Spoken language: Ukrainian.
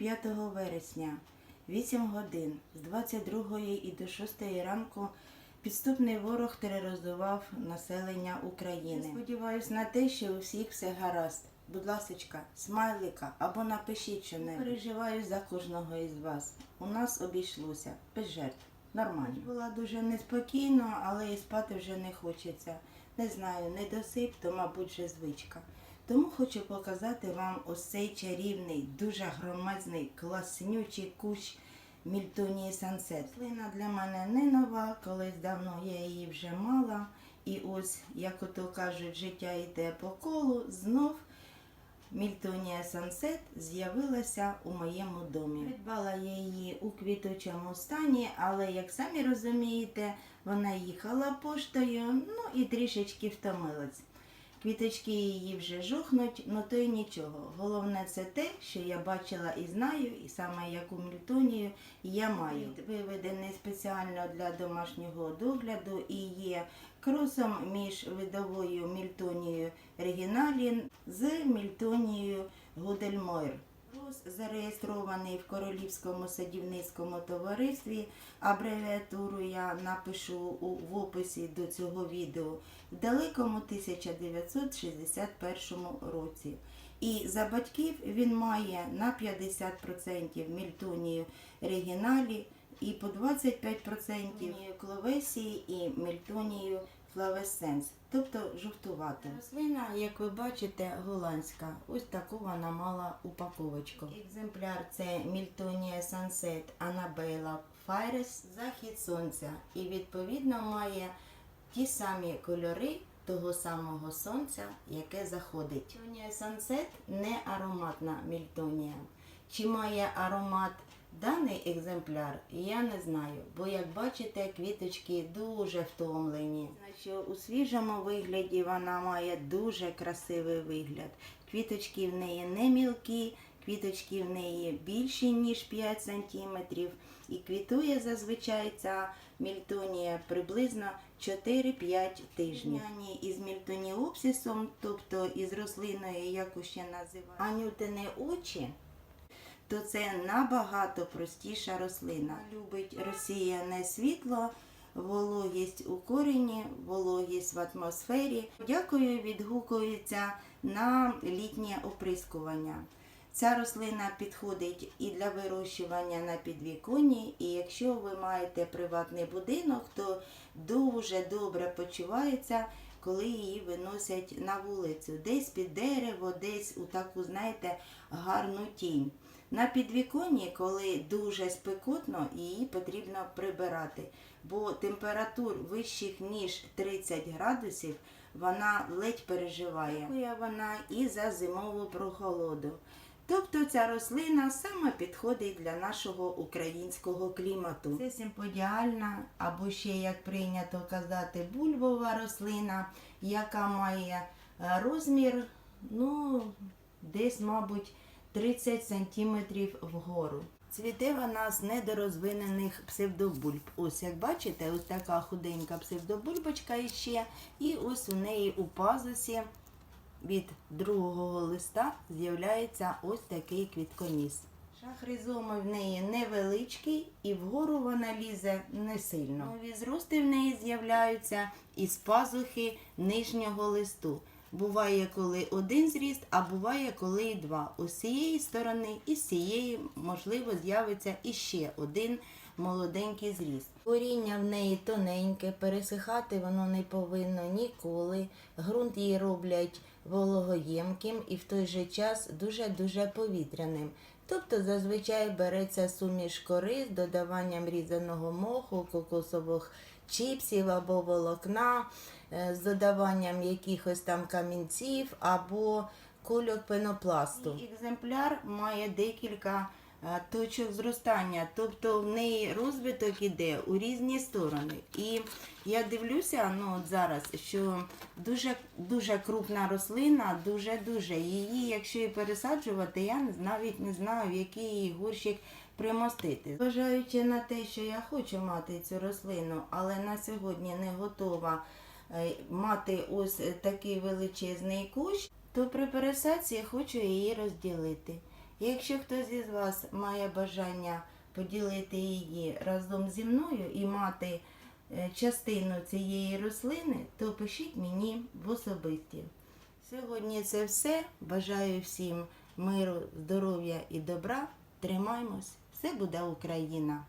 5 вересня, 8 годин, з 22 і до 6 ранку підступний ворог тероризував населення України. Сподіваюсь на те, що у всіх все гаразд. Будь ласочка, смайлика або напишіть що не переживаю за кожного із вас. У нас обійшлося без жертв. Нормально. Була дуже неспокійно, але і спати вже не хочеться. Не знаю, недосип, то, мабуть, вже звичка. Тому хочу показати вам ось цей чарівний, дуже громадний, класнючий кущ Мільтонії Сансет. Рослина для мене не нова, колись давно я її вже мала. І ось, як ото кажуть, життя йде по колу, знов Мільтонія Сансет з'явилася у моєму домі. Придбала я її у квітучому стані, але, як самі розумієте, вона їхала поштою, ну і трішечки втомилась. Квіточки її вже жухнуть, ну то й нічого. Головне це те, що я бачила і знаю, і саме яку мільтонію я маю. Виведений спеціально для домашнього догляду і є кросом між видовою мільтонією Регіналін з мільтонією Гудельмойр. Крос зареєстрований в Королівському садівницькому товаристві. Абревіатуру я напишу в описі до цього відео в далекому 1961 році. І за батьків він має на 50% мільтонію регіналі і по 25% кловесії і мільтонію флавесенс, тобто жовтувата. Рослина, як ви бачите, голландська. Ось таку вона мала упаковочку. Екземпляр це Мільтонія Сансет Анабейла Файрес, захід сонця. І відповідно має ті самі кольори того самого сонця, яке заходить. Мільтонія Сансет не ароматна мільтонія. Чи має аромат даний екземпляр, я не знаю, бо як бачите, квіточки дуже втомлені. Значить, у свіжому вигляді вона має дуже красивий вигляд. Квіточки в неї не мілкі, квіточки в неї більші, ніж 5 см. І квітує зазвичай ця мільтонія приблизно 4-5 тижнів. Із мільтоніопсисом, тобто із рослиною, яку ще називають анютини очі, то це набагато простіша рослина. Любить розсіяне світло, вологість у корені, вологість в атмосфері. Дякую, відгукується на літнє оприскування. Ця рослина підходить і для вирощування на підвіконні, і якщо ви маєте приватний будинок, то дуже добре почувається, коли її виносять на вулицю, десь під дерево, десь у таку, знаєте, гарну тінь. На підвіконні, коли дуже спекотно, її потрібно прибирати, бо температур вищих ніж 30 градусів вона ледь переживає. Вона і за зимову прохолоду. Тобто ця рослина саме підходить для нашого українського клімату. Це симподіальна, або ще, як прийнято казати, бульбова рослина, яка має е, розмір, ну, десь, мабуть, 30 см вгору. Цвіте вона з недорозвинених псевдобульб. Ось як бачите, ось така худенька псевдобульбочка іще, і ось у неї у пазусі від другого листа з'являється ось такий квітконіс. Шах ризоми в неї невеличкий і вгору вона лізе не сильно. Нові зрости в неї з'являються із пазухи нижнього листу. Буває, коли один зріст, а буває, коли і два. Ось цієї сторони і з цієї, можливо, з'явиться іще один молоденький зріст. Коріння в неї тоненьке, пересихати воно не повинно ніколи. Грунт її роблять вологоємким і в той же час дуже-дуже повітряним. Тобто зазвичай береться суміш кори з додаванням різаного моху, кокосових чіпсів або волокна, е, з додаванням якихось там камінців або кульок пенопласту. Екземпляр має декілька точок зростання, тобто в неї розвиток іде у різні сторони. І я дивлюся, ну от зараз, що дуже дуже крупна рослина, дуже дуже її, якщо і пересаджувати, я навіть не знаю, в який її горщик примостити. Зважаючи на те, що я хочу мати цю рослину, але на сьогодні не готова е, мати ось такий величезний кущ, то при пересадці я хочу її розділити. Якщо хтось із вас має бажання поділити її разом зі мною і мати е, частину цієї рослини, то пишіть мені в особисті. Сьогодні це все. Бажаю всім миру, здоров'я і добра. Тримаймось! Все буде Україна!